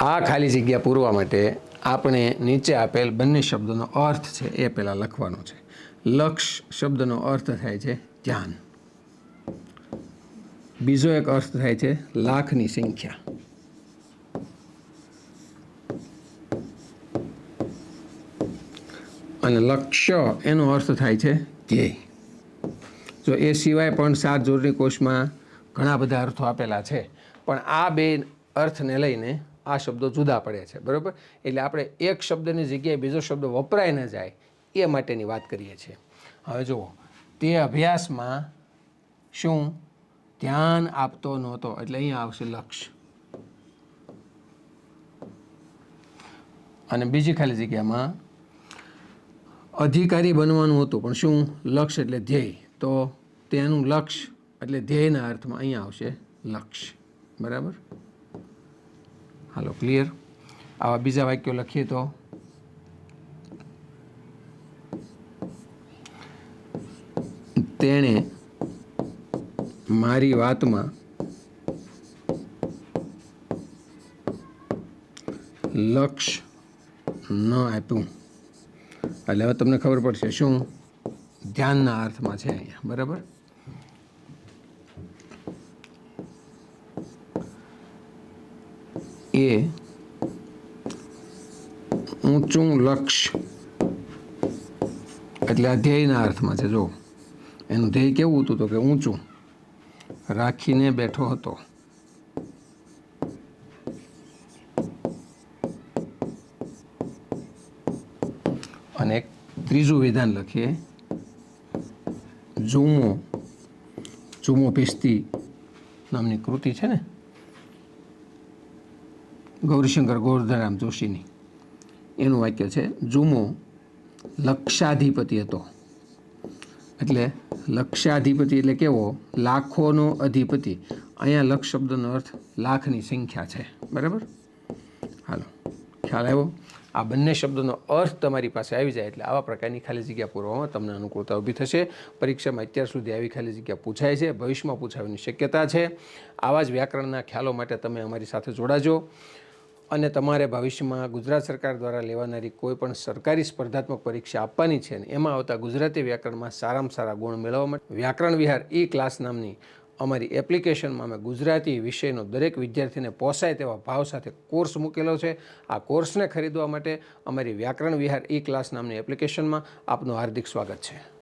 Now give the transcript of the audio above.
આ ખાલી જગ્યા પૂરવા માટે આપણે નીચે આપેલ બંને શબ્દોનો અર્થ છે એ પહેલાં લખવાનો છે. લક્ષ શબ્દનો અર્થ થાય છે ધ્યાન. બીજો એક અર્થ થાય છે લાખની સંખ્યા. અને લક્ષ્ય એનો અર્થ થાય છે ધ્યેય. જો એ સિવાય પણ સાત જોડણી કોષમાં ઘણા બધા અર્થો આપેલા છે, પણ આ બે અર્થને લઈને આ શબ્દો જુદા પડે છે, બરાબર? એટલે આપણે એક શબ્દની જગ્યાએ બીજો શબ્દ વપરાય ન જાય, એ માટેની વાત કરીએ છીએ. હવે જુઓ, તે અભ્યાસમાં શું ધ્યાન આપતો નહોતો, એટલે અહીંયા આવશે લક્ષ્ય અને બીજી ખાલી જગ્યામાં અધિકારી બનવાનું હતું, પણ શું? લક્ષ્ય એટલે ધ્યેય. તો તેનું લક્ષ્ય એટલે ધ્યેયના અર્થમાં અહીંયા આવશે લક્ષ્ય બરાબર? હાલો ક્લિયર આવા બીજા વાક્યો લખીએ તો. તેણે મારી વાતમાં લક્ષ ન આપ્યું. એટલે હવે તમને ખબર પડશે શું? ધ્યાનના અર્થમાં છે અહીંયા, બરાબર? એ ઊંચું લક્ષ્ય એટલે આ અર્થમાં છે, જો. એનું ધ્યેય કેવું હતું તો કે ઊંચું રાખીને બેઠો હતો. અને એક ત્રીજું વિધાન લખીએ. જુમો જુમો પિસ્તી નામની કૃતિ છે ને? ગૌરીશંકર ગોરધરામ જોશીની. એનું વાક્ય છે, જુમો લક્ષાધિપતિ હતો. એટલે લક્ષાધિપતિ એટલે કેવો? લાખોનો અધિપતિ. અહીંયા લક્ષ શબ્દનો અર્થ લાખની સંખ્યા છે. બરાબર? હાલો, ખ્યાલ આવ્યો? આ બંને શબ્દોનો અર્થ તમારી પાસે આવી જાય એટલે આવા પ્રકારની ખાલી જગ્યા પૂરવામાં તમને અનુકૂળતા ઊભી થશે. પરીક્ષામાં અત્યાર સુધી આવી ખાલી જગ્યા પૂછાય છે, ભવિષ્યમાં પૂછાવાની શક્યતા છે. આવા જ વ્યાકરણના ખ્યાલો માટે તમે અમારી સાથે જોડાજો. અને તમારે ભવિષ્યમાં ગુજરાત સરકાર દ્વારા લેવાનારી કોઈ પણ સરકારી સ્પર્ધાત્મક પરીક્ષા આપવાની છે અને એમાં આવતા ગુજરાતી વ્યાકરણમાં સારામાં સારા ગુણ મેળવવા માટે વ્યાકરણ વિહાર ઈ ક્લાસ નામની અમારી એપ્લિકેશનમાં અમે ગુજરાતી વિષયનો દરેક વિદ્યાર્થીને પોસાય તેવા ભાવ સાથે કોર્સ મૂકેલો છે. આ કોર્સને ખરીદવા માટે અમારી વ્યાકરણ વિહાર ઈ ક્લાસ નામની એપ્લિકેશનમાં આપનું હાર્દિક સ્વાગત છે.